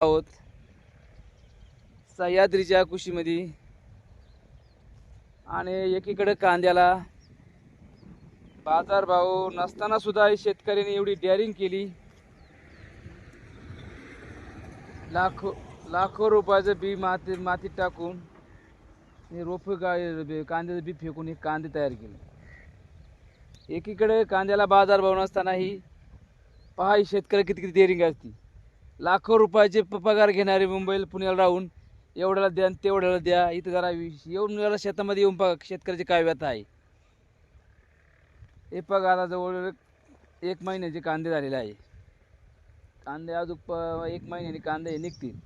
आहोत. सह्याद्रीच्या कुशीमध्ये. आणि एकीकडे कांद्याला बाजारभाव नसताना सुद्धा शेतकऱ्यांनी एवढी डेअरिंग केली. लाखो लाखो रुपयाचं बी माती मातीत टाकून रोप कांद्याचं बी फेकून हे कांदे तयार केले. एकीकडे कांद्याला बाजारभाव नसतानाही पहा ही शेतकरी किती किती डेअरिंग असती. लाखो रुपयाचे प- पगार घेणारे मुंबईला पुण्याला राहून एवढ्याला द्या आणि तेवढ्याला द्या इथं जरा येऊन जरा शेतामध्ये येऊन पहा शेतकऱ्याची काय व्यथा आहे. हे पगार आता जवळ एक महिन्याचे कांदे झालेले आहे. कांदे आज प एक महिन्याने कांदे हे निघतील.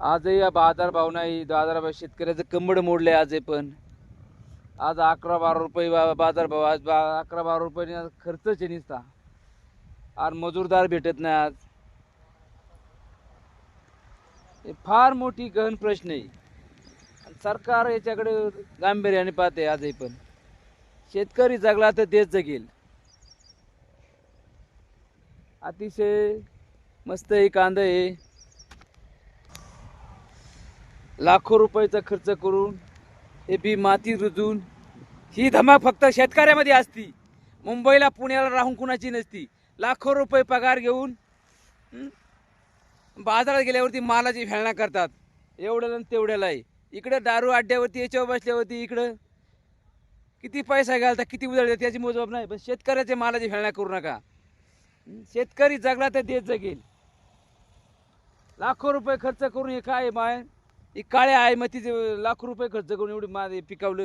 आजही या बाजार भाव नाही बाजारभाव शेतकऱ्याचं कंबड मोडले आजही पण. आज अकरा बारा रुपये बा बाजारभाव आज बा अकरा बारा रुपये खर्चच आहे नुसता. आज मजूरदार भेटत नाही आज. हे फार मोठी गहन प्रश्न आहे. सरकार याच्याकडे गांभीर्याने पाहते आजही पण. शेतकरी जगला तर तेच जगेल. अतिशय मस्त आहे कांदा आहे. लाखो रुपयाचा खर्च करून हे बी माती रुजून ही धमाक फक्त शेतकऱ्यामध्ये असती. मुंबईला पुण्याला राहून कुणाची नसती. लाखो रुपये पगार घेऊन बाजारात गेल्यावरती मालाची फेळणा करतात. एवढ्याला तेवढ्यालाही इकडं दारू अड्ड्यावरती याच्यावर बसल्यावरती इकडं किती पैसा घालता किती उधळता त्याची मोजबाब नाही. पण शेतकऱ्याचे मालाची फेळणा करू नका. शेतकरी जगला तर देत जगेल. लाखो रुपये खर्च करून हे काय माय? ही काळ्या आहे मग तिचे लाखो रुपये खर्च करून एवढी मा पिकावलं.